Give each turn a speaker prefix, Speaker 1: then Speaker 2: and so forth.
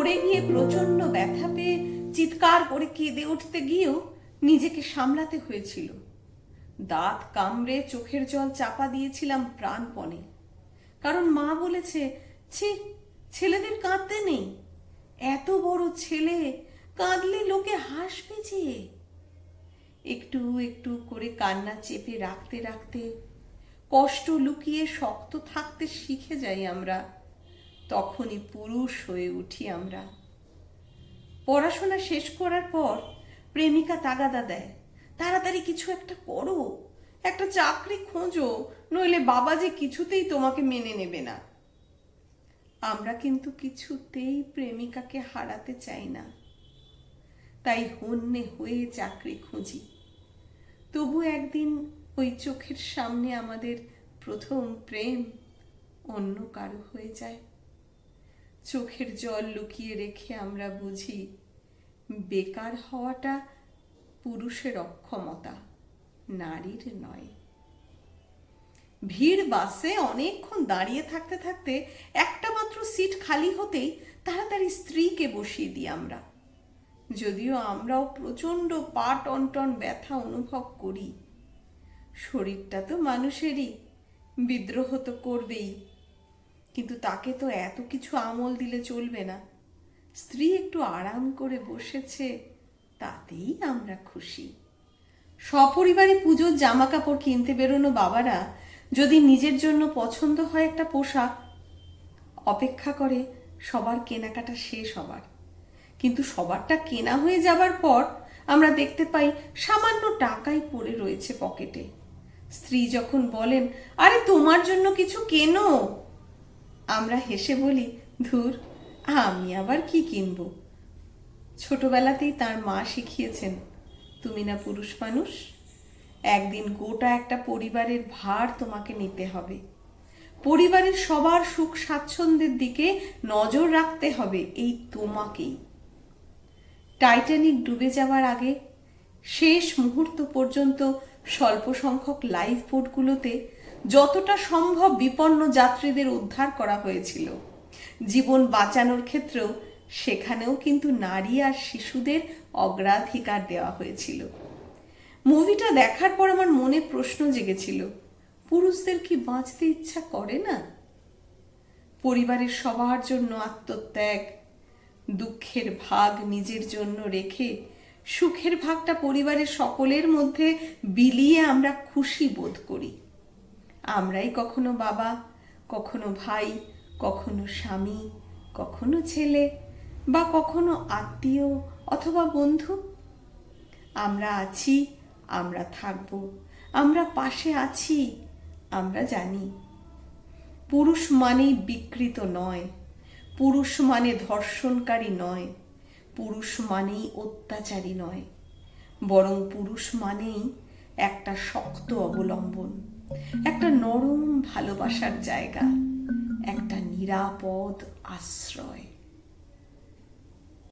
Speaker 1: পড়ে গিয়ে প্রচণ্ড ব্যথা পেয়ে চিৎকার করে কেঁদে উঠতে গিয়েও নিজেকে সামলাতে হয়েছিল। দাঁত কামড়ে চোখের জল চাপা দিয়েছিলাম প্রাণপণে। কারণ মা বলেছে, ছি, ছেলেদের কাঁদতে নেই। এত বড় ছেলে, কাঁদলে লোকে হাসবে যে। একটু একটু করে কান্না চেপে রাখতে রাখতে কষ্ট লুকিয়ে শক্ত থাকতে শিখে যাই আমরা। তখনই পুরুষ হয়ে উঠি আমরা। পড়াশোনা শেষ করার পর প্রেমিকা তাগাদা দেয়। তাড়াতাড়ি কিছু একটা করো, একটা চাকরি খোঁজো, নইলে বাবা যে কিছুতেই তোমাকে মেনে নেবে না। আমরা কিন্তু কিছুতেই প্রেমিকাকে হারাতে চাই না। তাই হন্যে হয়ে চাকরি খুঁজি। তবু একদিন ওই চোখের সামনে আমাদের প্রথম প্রেম অন্য কারও হয়ে যায়। চোখের জল লুকিয়ে রেখে আমরা বুঝি, বেকার হওয়াটা পুরুষের অক্ষমতা, নারীর নয়। ভিড় বাসে অনেকক্ষণ দাঁড়িয়ে থাকতে থাকতে একটা মাত্র সিট খালি হতেই তাড়াতাড়ি স্ত্রীকে বসিয়ে দিই আমরা। যদিও আমরাও প্রচণ্ড পা টনটন ব্যথা অনুভব করি। শরীরটা তো মানুষেরই, বিদ্রোহ তো করবেই। কিন্তু তাকে তো এত কিছু আমল দিলে চলবে না। স্ত্রী একটু আরাম করে বসেছে, তাতেই আমরা খুশি। সপরিবারে পুজোর জামা কাপড় কিনতে বেরোনো বাবারা যদি নিজের জন্য পছন্দ হয় একটা পোশাক, অপেক্ষা করে সবার কেনাকাটা শেষ হবার। কিন্তু সবারটা কেনা হয়ে যাবার পর আমরা দেখতে পাই সামান্য টাকাই পড়ে রয়েছে পকেটে। স্ত্রী যখন বলেন, আরে তোমার জন্য কিছু কেনো? আমরা হেসে বলি, ধুর, আমি আবার কি কিনবো? ছোটবেলাতেই তার মা শিখিয়েছেন, তুমি না পুরুষ মানুষ? একদিন গোটা একটা পরিবারের ভার তোমাকে নিতে হবে। পরিবারের সবার সুখ স্বাচ্ছন্দ্যের দিকে নজর রাখতে হবে, এই তোমাকেই। টাইটানিক ডুবে যাওয়ার আগে, শেষ মুহূর্ত পর্যন্ত স্বল্প সংখ্যক লাইফ বোটগুলোতে যতটা সম্ভব বিপন্ন যাত্রীদের উদ্ধার করা হয়েছিল। জীবন বাঁচানোর ক্ষেত্রেও সেখানেও কিন্তু নারী আর শিশুদের অগ্রাধিকার দেওয়া হয়েছিল। মুভিটা দেখার পর আমার মনে প্রশ্ন জেগেছিল, পুরুষদের কি বাঁচতে ইচ্ছা করে না? পরিবারের সবার জন্য আত্মত্যাগ, দুঃখের ভাগ নিজের জন্য রেখে সুখের ভাগটা পরিবারের সকলের মধ্যে বিলিয়ে আমরা খুশি বোধ করি। আমরাই কখনো বাবা, কখনো ভাই, কখনো স্বামী, কখনো ছেলে বা কখনো আত্মীয় অথবা বন্ধু। আমরা আছি, আমরা থাকব, আমরা পাশে আছি, আমরা জানি। পুরুষ মানেই বিকৃত নয়, পুরুষ মানে ধর্ষণকারী নয়, পুরুষ মানেই অত্যাচারী নয়, বরং পুরুষ মানেই একটা শক্ত অবলম্বন। একটা নরম ভালোবাসার জায়গা একটা নিরাপদ আশ্রয়।